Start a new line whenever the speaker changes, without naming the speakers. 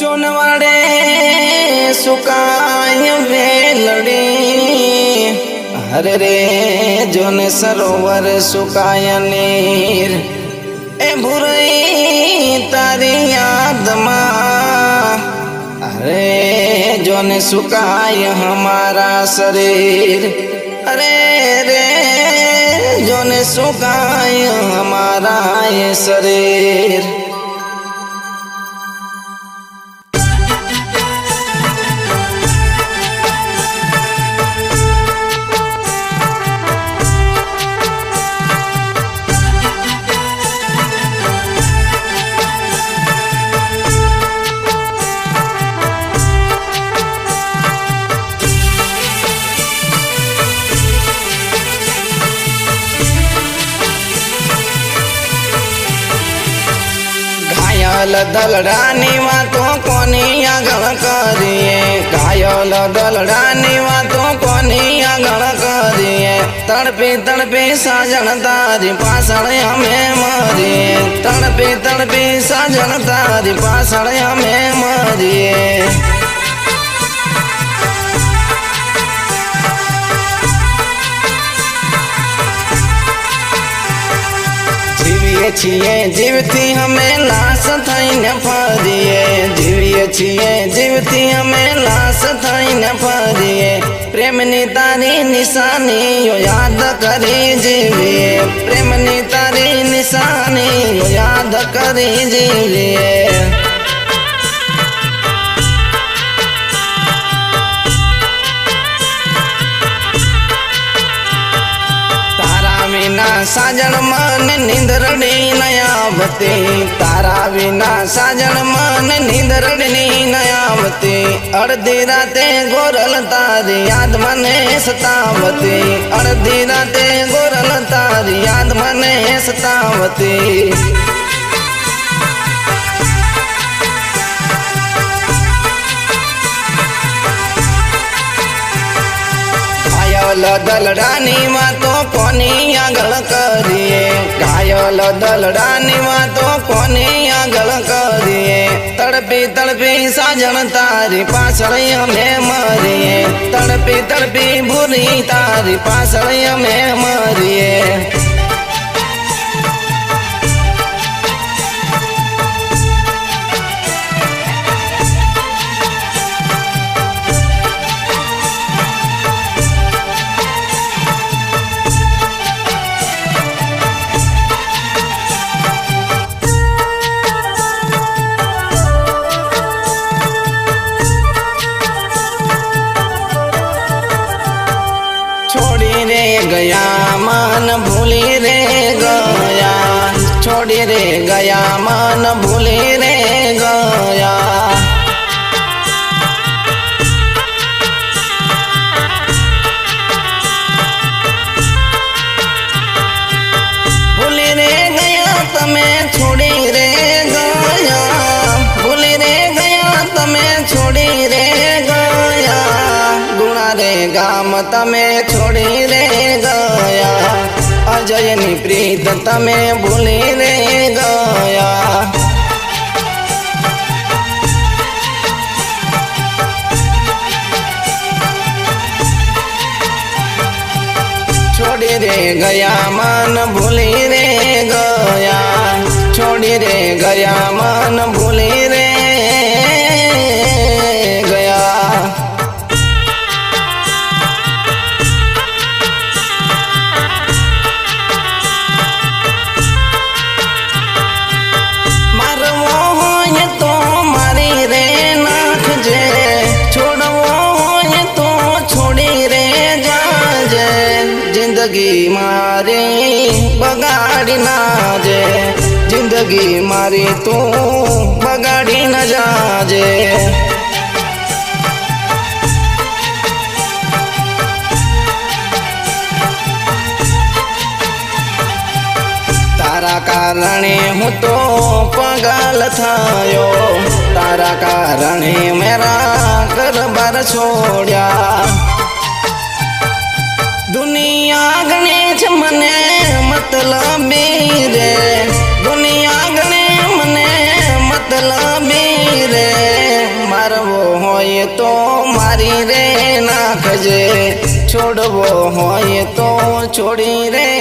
ચુનવાડે સુકાય વેલડી. હરે રે, જોન સરોવર સુકાય નીર. એ ભૂરઈ તારી યાદમાં. અરે જોન સુકાય હમારા શરીર. અરે રે, જોન સુકાય હમારા શરીર. ઘાયલ દલડાની વાતો કોની આગળ કરીએ? કાયલ દલડાની વાતો કોની આગળ કરીએ? તડપી તડપી સાજણ તારી પાછળ અમે મરીએ. તડપી તડપી સાજણ તારી પાછળ અમે મરીએ. છીએ જીવથી અમે લાશ થઈને ફરીએ જીવીએ છીએ જીવથી અમે લાશ થઈને ફરીએ પ્રેમની તારી નિશાનીઓ યાદ કરી જીવીએ. પ્રેમની તારી નિશાનીઓ યાદ કરી જીવીએ. સાજણ મન નિંદરડી નયાવતી. તારા વિના સાજણ મન નિંદરડની નયાવતી. અડધી રાતે ગોરલ તારી યાદ મને સતાવતી. અડધી રાતે ગોરલ તારી યાદ મને સતાવતી. દલડાની વાતો કોની આગળ કરીએ? ઘાયલ દલડાની વાતો કોની આગળ કરીએ? તડપી તડપી સાજણ તારી પાછળ અમે મરીએ. તડપી તડપી ભૂરી તારી પાછળ અમે મરીએ. ગયા, મન ભૂલી રે ગયા. છોડી રે ગયા, મન ભૂલી રે ગયા. ભૂલી રે ગયા, તમે છોડી રે ગયા. ભૂલી રે ગયા, તમે છોડી રે ગયા. ગામ, તમે છોડી રે અજયની પ્રીત તમે ભૂલી રે ગયા છોડી રે ગયા મન ભૂલી રે ગયા છોડી રે ગયા મન જિંદગી મારી બગાડી નાજે જિંદગી મારી તું બગાડી ન જાજે. તારા કારણે હું તો પગલ થયો. તારા કારણે મેરા ઘર છોડ્યા. દુનિયા ગણે છે મને મતલબી રે. દુનિયા ગણે મને મતલબી રે. તો મારી રે નાખજે. છોડવો હોય તો છોડી રે